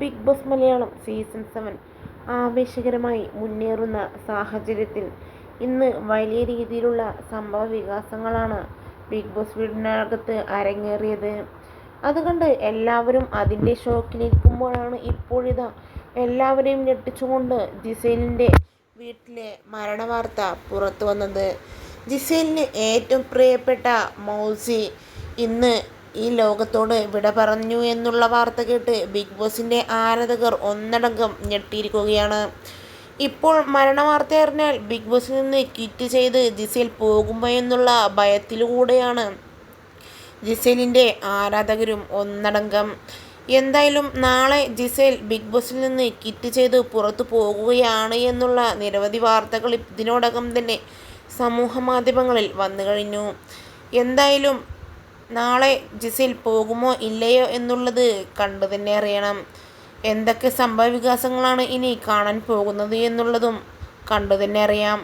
Bigg Boss Malayalam season seven ആവേശകരമായി മുന്നേറുന്ന സാഹചര്യത്തിൽ ഇന്ന് വലിയ രീതിയിലുള്ള സംഭവ വികാസങ്ങളാണ് ബിഗ് ബോസ് വീടിനകത്ത് അരങ്ങേറിയത്. അതുകൊണ്ട് എല്ലാവരും അതിന്റെ ഷോക്കിലിരിക്കുമ്പോഴാണ് ഇപ്പോഴിതാ എല്ലാവരെയും ഞെട്ടിച്ചുകൊണ്ട് ജിസേലിന്റെ വീട്ടിലെ മരണവാർത്ത പുറത്തു വന്നത്. ജിസേലിന് ഏറ്റവും പ്രിയപ്പെട്ട മൗസി ഇന്ന് ഈ ലോകത്തോട് വിട പറഞ്ഞു എന്നുള്ള വാർത്ത കേട്ട് ബിഗ് ബോസിന്റെ ആരാധകർ ഒന്നടങ്കം ഞെട്ടിയിരിക്കുകയാണ്. ഇപ്പോൾ മരണവാർത്ത അറിഞ്ഞാൽ ബിഗ് ബോസിൽ നിന്ന് ക്വിറ്റ് ചെയ്ത് ജിസേൽ പോകുമോ എന്നുള്ള ഭയത്തിലൂടെയാണ് ജിസേലിന്റെ ആരാധകരും ഒന്നടങ്കം. എന്തായാലും നാളെ ജിസേൽ ബിഗ് ബോസിൽ നിന്ന് കിറ്റ് ചെയ്ത് പുറത്തു പോകുകയാണ് എന്നുള്ള നിരവധി വാർത്തകൾ ഇതിനോടകം തന്നെ സമൂഹ മാധ്യമങ്ങളിൽ വന്നു കഴിഞ്ഞു. എന്തായാലും നാളെ ജിസിൽ പോകുമോ ഇല്ലയോ എന്നുള്ളത് കണ്ടു തന്നെ അറിയണം. എന്തൊക്കെ സംഭവ വികാസങ്ങളാണ് ഇനി കാണാൻ പോകുന്നത് എന്നുള്ളതും കണ്ടു തന്നെ അറിയാം.